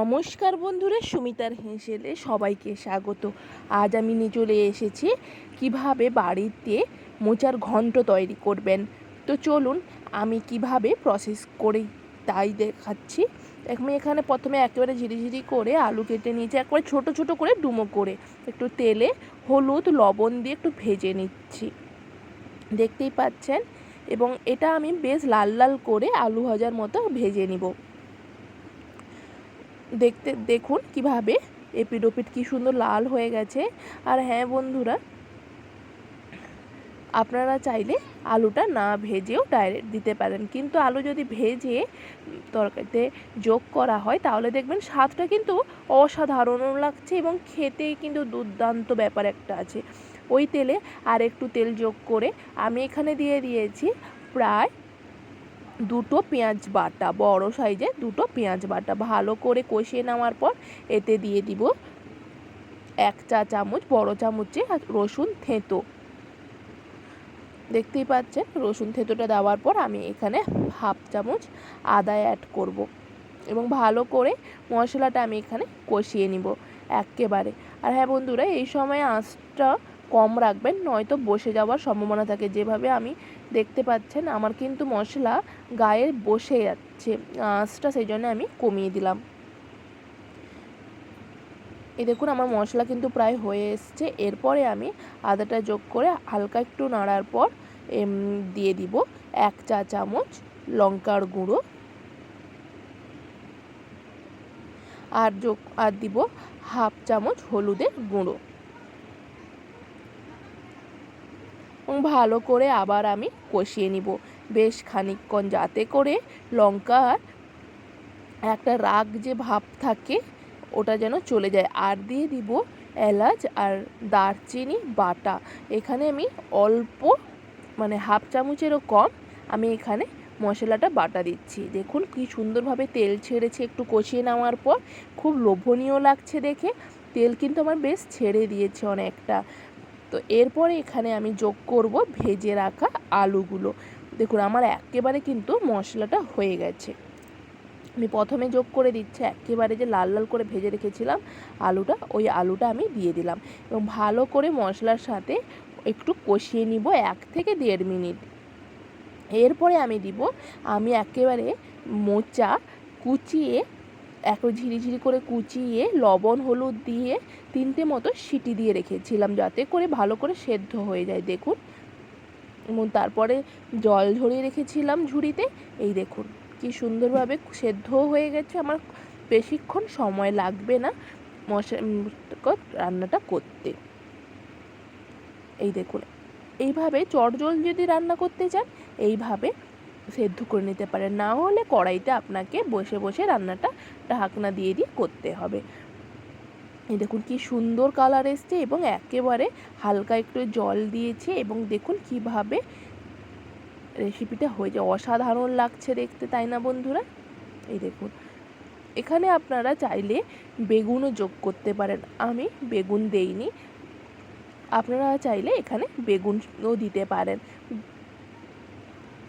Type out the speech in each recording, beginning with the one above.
নমস্কার বন্ধুরা, সুমিতার হেসেলে সবাইকে স্বাগত। আজ আমি নিয়ে চলে এসেছি কীভাবে বাড়িতে মোচার ঘন্ট তৈরি করবেন। তো চলুন, আমি কীভাবে প্রসেস করি তাই দেখাচ্ছি। আমি এখানে প্রথমে একেবারে ঝিরিঝিরি করে আলু কেটে নিয়েছি, একবারে ছোট ছোট করে ডুমো করে। একটু তেলে হলুদ, লবণ দিয়ে একটু ভেজে নিচ্ছি। দেখতেই পাচ্ছেন? এবং এটা আমি বেশ লাল লাল করে আলু ভাজার মতো ভেজে নিব। দেখতে, দেখুন কীভাবে এপিড ওপিড কী সুন্দর লাল হয়ে গেছে। আর হ্যাঁ বন্ধুরা, আপনারা চাইলে আলুটা না ভেজেও ডাইরেক্ট দিতে পারেন। কিন্তু আলু যদি ভেজে তরকারিতে যোগ করা হয়, তাহলে দেখবেন স্বাদটা কিন্তু অসাধারণও লাগছে এবং খেতে কিন্তু দুর্দান্ত ব্যাপার একটা আছে। ওই তেলে আর একটু তেল যোগ করে আমি এখানে দিয়ে দিয়েছি প্রায় দুটো পেঁয়াজ বাটা, বড় সাইজে দুটো পেঁয়াজ বাটা। ভালো করে কষিয়ে নেওয়ার পর এতে দিয়ে দিব এক চা চামচ বড় চামচে রসুন থেঁতো। দেখতেই পাচ্ছেন, রসুন থেঁতোটা দেওয়ার পর আমি এখানে হাফ চামচ আদা অ্যাড করব। এবং ভালো করে মশলাটা আমি এখানে কষিয়ে নিব একেবারে। আর হ্যাঁ বন্ধুরা, এই সময় আঁচটা কম রাখবেন, নয়তো বসে যাওয়ার সম্ভাবনা থাকে। যেভাবে আমি দেখতে পাচ্ছেন, আমার কিন্তু মশলা গায়ে বসে যাচ্ছে, আঁচটা সেই জন্য আমি কমিয়ে দিলাম। এই দেখুন, আমার মশলা কিন্তু প্রায় হয়ে এসছে। এরপরে আমি আদাটা যোগ করে হালকা একটু নাড়ার পর দিয়ে দিব এক চা চামচ লঙ্কার গুঁড়ো। আর যোগ, আর দিব হাফ চামচ হলুদের গুঁড়ো এবং ভালো করে আবার আমি কষিয়ে নিব। বেশ খানিকক্ষণ যাতে করে লঙ্কার একটা রাগ যে ভাব থাকে, ওটা যেন চলে যায়। আর দিয়ে দিব এলাচ আর দারচিনি বাটা। এখানে আমি অল্প মানে হাফ চামচেরও কম আমি এখানে মশলাটা বাটা দিচ্ছি। দেখুন কি সুন্দরভাবে তেল ছেড়েছে একটু কষিয়ে নেওয়ার পর। খুব লোভনীয় লাগছে দেখে। তেল কিন্তু আমার বেশ ছেড়ে দিয়েছে অনেকটা। তো এরপরে এখানে আমি যোগ করব ভেজে রাখা আলুগুলো। দেখুন, আমার একেবারে কিন্তু মশলাটা হয়ে গেছে। আমি প্রথমে যোগ করে দিচ্ছি, একেবারে যে লাল লাল করে ভেজে রেখেছিলাম আলুটা, ওই আলুটা আমি দিয়ে দিলাম। এবং ভালো করে মশলার সাথে একটু কষিয়ে নিব এক থেকে দেড় মিনিট। এরপরে আমি দিব, আমি একেবারে মোচা কুচিয়ে একটু ঝিরিঝিরি করে কুচিয়ে লবণ, হলুদ দিয়ে তিনটে মতো সিটি দিয়ে রেখেছিলাম যাতে করে ভালো করে সেদ্ধ হয়ে যায়, দেখুন। এবং তারপরে জল ঝরিয়ে রেখেছিলাম ঝুড়িতে। এই দেখুন, কি সুন্দরভাবে সেদ্ধ হয়ে গেছে। আমার বেশিক্ষণ সময় লাগবে না মশা রান্নাটা করতে। এই দেখুন, এইভাবে চটজল যদি রান্না করতে চান, এইভাবে সেদ্ধ করে নিতে পারেন। না হলে কড়াইতে আপনাকে বসে বসে রান্নাটা ঢাকনা দিয়ে দিয়ে করতে হবে। এই দেখুন কি সুন্দর কালার এসছে এবং একেবারে হালকা একটু জল দিয়েছে এবং দেখুন কীভাবে রেসিপিটা হয়ে যায় অসাধারণ লাগছে দেখতে, তাই না বন্ধুরা? এই দেখুন, এখানে আপনারা চাইলে বেগুনও যোগ করতে পারেন। আমি বেগুন দেইনি। আপনারা চাইলে এখানে বেগুনও দিতে পারেন।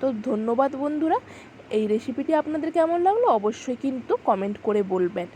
তো ধন্যবাদ বন্ধুরা। এই রেসিপিটি আপনাদের কেমন লাগল অবশ্যই কিন্তু কমেন্ট করে বলবেন।